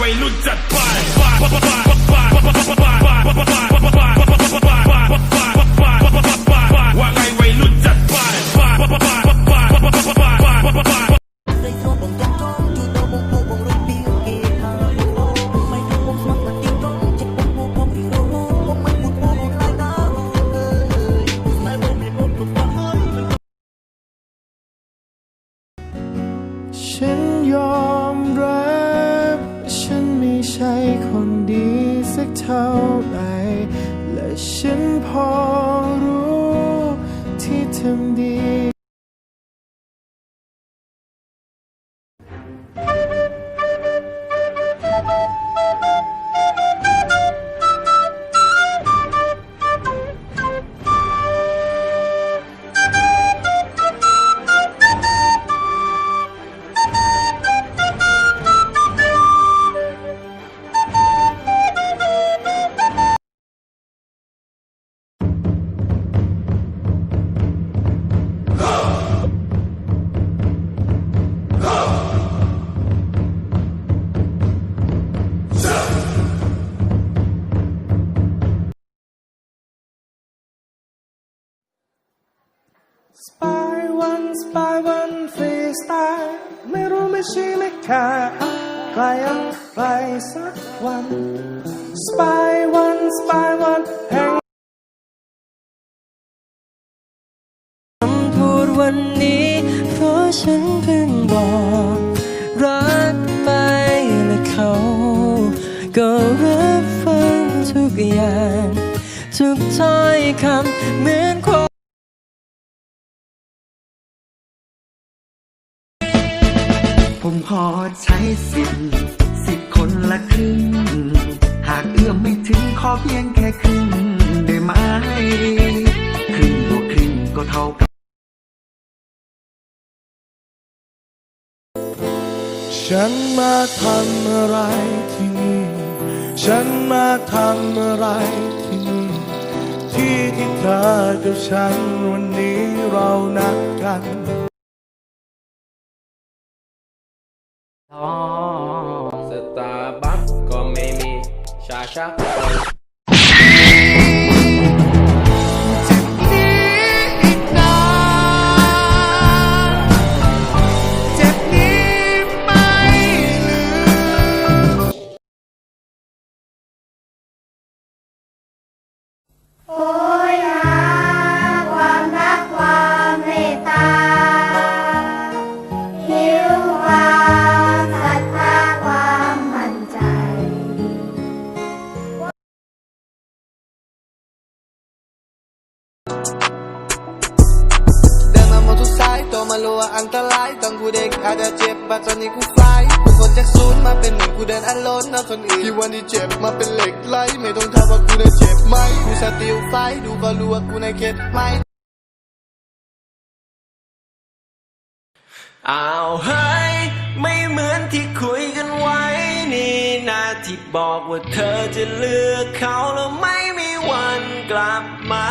วัยรุ่น นดีสักเท่าไหร่และฉันพอรู้ที่ทำดี สปายวันสปายวันฟรีสไตล์ไม่รู้ไม่ชี้ไม่ขาดใครเอาใครสักวันสปายวันสปายวันแห่งคำพูดวันนี้ เพราะฉันเพิ่งบอก รักไปและเขา ก็รับฟังทุกอย่าง ทุกถ้อยคำเหมือนความ ผมขอใช้สิทธิ์สิทธิ์คนละครึ่ง หากเอื้อมไม่ถึงขอเพียงแค่ครึ่งได้ไหมครึ่งบวกครึ่งก็เท่ากับฉันมาทำอะไรที่นี่ ฉันมาทำอะไรที่นี่ ที่ที่เธอกับฉันวันนี้เรานัดกัน สตาร์บัคก็ไม่มีชาชัก มารู้ว่าอันตรายตอนกูเด็กอาจจะเจ็บบัดตอนนี้กูฟลายทุกคนจากศูนย์มาเป็นหนึ่งกูเดินอันล้นนะคนอื่นที่วันนี้เจ็บมาเป็นเหล็กไหลไม่ต้องถามว่ากูได้เจ็บไหมกูสติลไฟดูก็รู้ว่ากูในเข็ดไหมอ้าวเฮ้ยไม่เหมือนที่คุยกันไว้นี่นาที่บอกว่าเธอจะเลือกเขาแล้วไม่มีวันกลับมา